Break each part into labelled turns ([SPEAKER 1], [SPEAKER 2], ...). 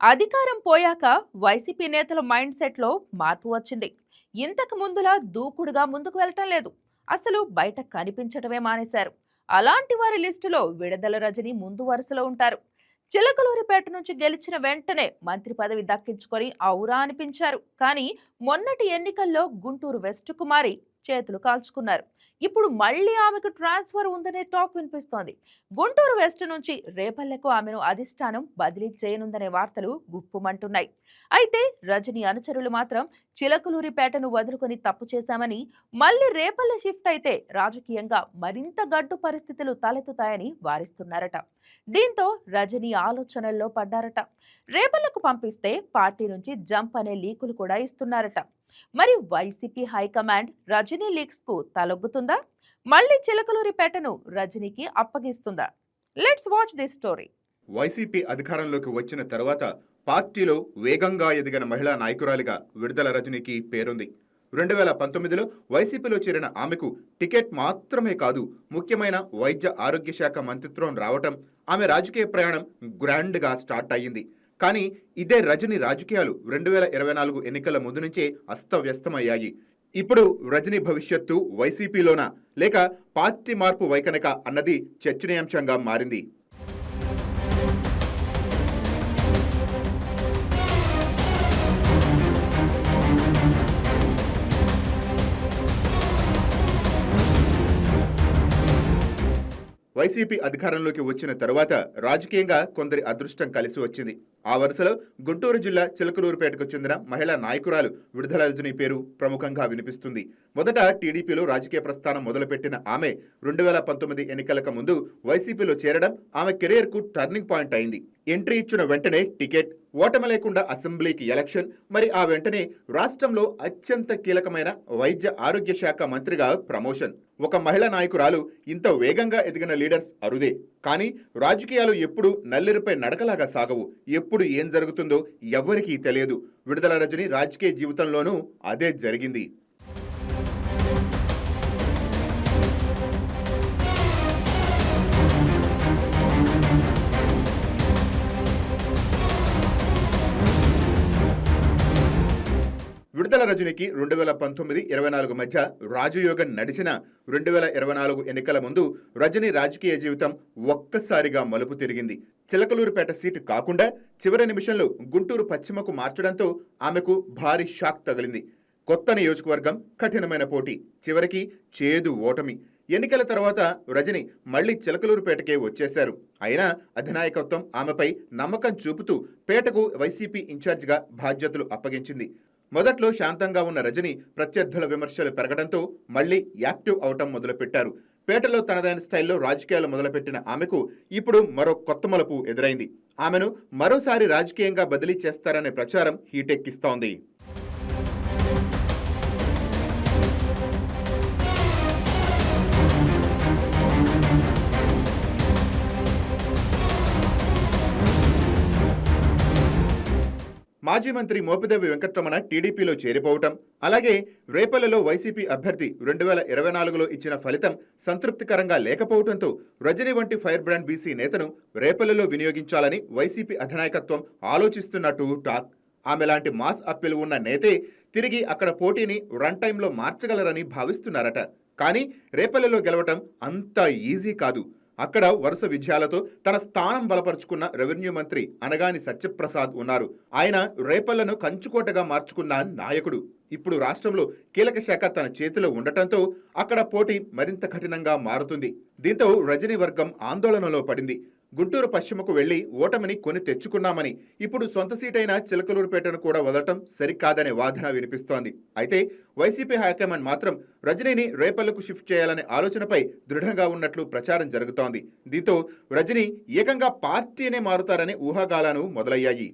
[SPEAKER 1] అధికారం పోయాక వైసీపీ నేతల మైండ్ సెట్లో మార్పు వచ్చింది. ఇంతకు ముందులా దూకుడుగా ముందుకు వెళ్ళటం లేదు. అసలు బయట కనిపించటమే మానేశారు. అలాంటి వారి లిస్టులో విడుదల రజని ముందు వరుసలో ఉంటారు. చిలకలూరిపేట నుంచి గెలిచిన వెంటనే మంత్రి పదవి దక్కించుకొని ఔరా అనిపించారు. కానీ మొన్నటి ఎన్నికల్లో గుంటూరు వెస్ట్ కుమారి చేతులు కాల్చుకున్నారు. ఇప్పుడు మళ్ళీ ఆమెకు ట్రాన్స్ఫర్ ఉందనే టాక్ వినిపిస్తోంది. గుంటూరు వెస్ట్ నుంచి రేపల్లెకు ఆమెను అధిష్టానం బదిలీ చేయనుందనే వార్తలు గుప్పుమంటున్నాయి. అయితే రజనీ అనుచరులు మాత్రం చిలకలూరిపేటను వదులుకొని తప్పు చేశామని మళ్ళీ రేపల్లె షిఫ్ట్ అయితే రాజకీయంగా మరింత గడ్డు పరిస్థితులు తలెత్తుతాయని వారిస్తున్నారట. దీంతో రజనీ ఆలోచనల్లో పడ్డారట. రేపల్లకు పంపిస్తే పార్టీ నుంచి జంప్ అనే లీకులు కూడా ఇస్తున్నారట. మరి వైసీపీ హైకమాండ్ రజనీ లీక్స్కు తలొగ్గుతుందా? మళ్ళీ చిలకలూరిపేటను రజనీకి అప్పగిస్తుందా? Let's watch this story.
[SPEAKER 2] YCP అధికారంలోకి వచ్చిన తర్వాత పార్టీలో వేగంగా ఎదిగిన మహిళా నాయకురాలిగా విడుదల రజనీకి పేరుంది. రెండు వేల పంతొమ్మిదిలో వైసీపీలో చేరిన ఆమెకు టికెట్ మాత్రమే కాదు ముఖ్యమైన వైద్య ఆరోగ్య శాఖ మంత్రిత్వం రావటం ఆమె రాజకీయ ప్రయాణం గ్రాండ్గా స్టార్ట్ అయ్యింది. కానీ ఇదే రజని రాజకీయాలు రెండు వేల ఇరవై నాలుగు ఎన్నికల ముందు నుంచే అస్తవ్యస్తమయ్యాయి. ఇప్పుడు రజనీ భవిష్యత్తు వైసీపీలోనా? లేక పార్టీ మార్పు వైకనక అన్నది చర్చనీయాంశంగా మారింది. వైసీపీ అధికారంలోకి వచ్చిన తరువాత రాజకీయంగా కొందరి అదృష్టం కలిసి వచ్చింది. ఆ వరుసలో గుంటూరు జిల్లా చిలకలూరుపేటకు చెందిన మహిళా నాయకురాలు విడుదల రజని పేరు ప్రముఖంగా వినిపిస్తుంది. మొదట టీడీపీలో రాజకీయ ప్రస్థానం మొదలుపెట్టిన ఆమె రెండు వేల పంతొమ్మిది ఎన్నికలకు ముందు వైసీపీలో చేరడం ఆమె కెరియర్కు టర్నింగ్ పాయింట్ అయింది. ఎంట్రీ ఇచ్చిన వెంటనే టికెట్ ఓటమి లేకుండా అసెంబ్లీకి ఎలక్షన్ మరి ఆ వెంటనే రాష్ట్రంలో అత్యంత కీలకమైన వైద్య ఆరోగ్య శాఖ మంత్రిగా ప్రమోషన్. ఒక మహిళా నాయకురాలు ఇంత వేగంగా ఎదిగిన లీడర్స్ అరుదే. కానీ రాజకీయాలు ఎప్పుడు నల్లిరిపై నడకలాగా సాగవు. ఎప్పుడు ఏం జరుగుతుందో ఎవ్వరికీ తెలియదు. విడుదల రజని రాజకీయ జీవితంలోనూ అదే జరిగింది. విడుదల రజనికి రెండు వేల పంతొమ్మిది ఇరవై నాలుగు మధ్య రాజయోగం నడిచిన రెండు వేల ఇరవై నాలుగు ఎన్నికల ముందు రజని రాజకీయ జీవితం ఒక్కసారిగా మలుపు తిరిగింది. చిలకలూరుపేట సీటు కాకుండా చివరి నిమిషంలో గుంటూరు పశ్చిమకు మార్చడంతో ఆమెకు భారీ షాక్ తగిలింది. కొత్త నియోజకవర్గం కఠినమైన పోటీ చివరికి చేదు ఓటమి. ఎన్నికల తర్వాత రజని మళ్ళీ చిలకలూరుపేటకే వచ్చేశారు. అయినా అధినాయకత్వం ఆమెపై నమ్మకం చూపుతూ పేటకు వైసీపీ ఇన్ఛార్జిగా బాధ్యతలు అప్పగించింది. మొదట్లో శాంతంగా ఉన్న రజని ప్రత్యర్థుల విమర్శలు పెరగడంతో మళ్ళీ యాక్టివ్ అవటం మొదలుపెట్టారు. పేటలో తనదైన స్టైల్లో రాజకీయాలు మొదలుపెట్టిన ఆమెకు ఇప్పుడు మరో కొత్త మలుపు ఎదురైంది. ఆమెను మరోసారి రాజకీయంగా బదిలీ చేస్తారనే ప్రచారం హీటెక్కిస్తోంది. మాజీ మంత్రి మోపిదేవి వెంకట్రమణ టీడీపీలో చేరిపోవటం అలాగే రేపల్లలో వైసీపీ అభ్యర్థి రెండు వేల ఇరవై నాలుగులో ఇచ్చిన ఫలితం సంతృప్తికరంగా లేకపోవడంతో రజనీ వంటి ఫైర్ బ్రాండ్ బీసీ నేతను రేపల్లలో వినియోగించాలని వైసీపీ అధినాయకత్వం ఆలోచిస్తున్నట్టు టాక్. ఆమె లాంటి మాస్ అప్పీల్ ఉన్న నేతే తిరిగి అక్కడ పోటీని రన్ టైంలో మార్చగలరని భావిస్తున్నారట. కానీ రేపల్లలో గెలవటం అంత ఈజీ కాదు. అక్కడ వరుస విజయాలతో తన స్థానం బలపరుచుకున్న రెవెన్యూ మంత్రి అనగాని సత్యప్రసాద్ ఉన్నారు. ఆయన రేపల్లను కంచుకోటగా మార్చుకున్న నాయకుడు. ఇప్పుడు రాష్ట్రంలో కీలక శాఖ తన చేతిలో ఉండటంతో అక్కడ పోటీ మరింత కఠినంగా మారుతుంది. దీంతో రజనీ వర్గం ఆందోళనలో పడింది. గుంటూరు పశ్చిమకు వెళ్ళి ఓటమిని కొని తెచ్చుకున్నామని ఇప్పుడు సొంత సీటైన చిలకలూరుపేటను కూడా వదలటం సరికాదనే వాదన వినిపిస్తోంది. అయితే వైసీపీ హైకమాండ్ మాత్రం రజనీని రేపల్లకు షిఫ్ట్ చేయాలనే ఆలోచనపై దృఢంగా ఉన్నట్లు ప్రచారం జరుగుతోంది. దీంతో రజనీ ఏకంగా పార్టీనే మారుతారనే ఊహాగానాలు మొదలయ్యాయి.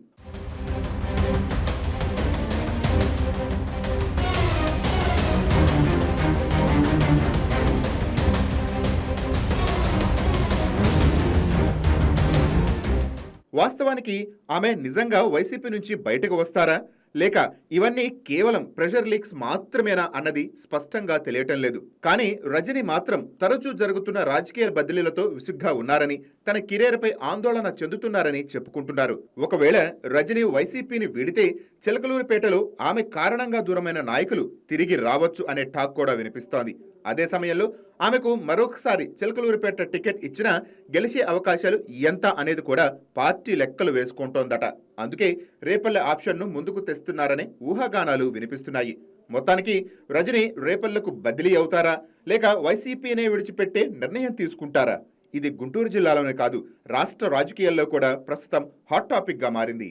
[SPEAKER 2] వాస్తవానికి ఆమె నిజంగా వైసీపీ నుంచి బయటకు వస్తారా? లేక ఇవన్నీ కేవలం ప్రెషర్ లీక్స్ మాత్రమేనా అన్నది స్పష్టంగా తెలియటం లేదు. కానీ రజని మాత్రం తరచూ జరుగుతున్న రాజకీయ బదిలీలతో విసుగ్గా ఉన్నారని తన కెరీర్పై ఆందోళన చెందుతున్నారని చెప్పుకుంటున్నారు. ఒకవేళ రజని వైసీపీని వీడితే చిలకలూరిపేటలో ఆమె కారణంగా దూరమైన నాయకులు తిరిగి రావచ్చు అనే టాక్ కూడా వినిపిస్తోంది. అదే సమయంలో ఆమెకు మరొకసారి చిలకలూరిపేట టికెట్ ఇచ్చినా గెలిచే అవకాశాలు ఎంత అనేది కూడా పార్టీ లెక్కలు వేసుకుంటోందట. అందుకే రేపల్లె ఆప్షన్ను ముందుకు తెస్తున్నారనే ఊహాగానాలు వినిపిస్తున్నాయి. మొత్తానికి రజని రేపల్లకు బదిలీ అవుతారా? లేక వైసీపీనే విడిచిపెట్టే నిర్ణయం తీసుకుంటారా? ఇది గుంటూరు జిల్లాలోనే కాదు రాష్ట్ర రాజకీయాల్లో కూడా ప్రస్తుతం హాట్ టాపిక్గా మారింది.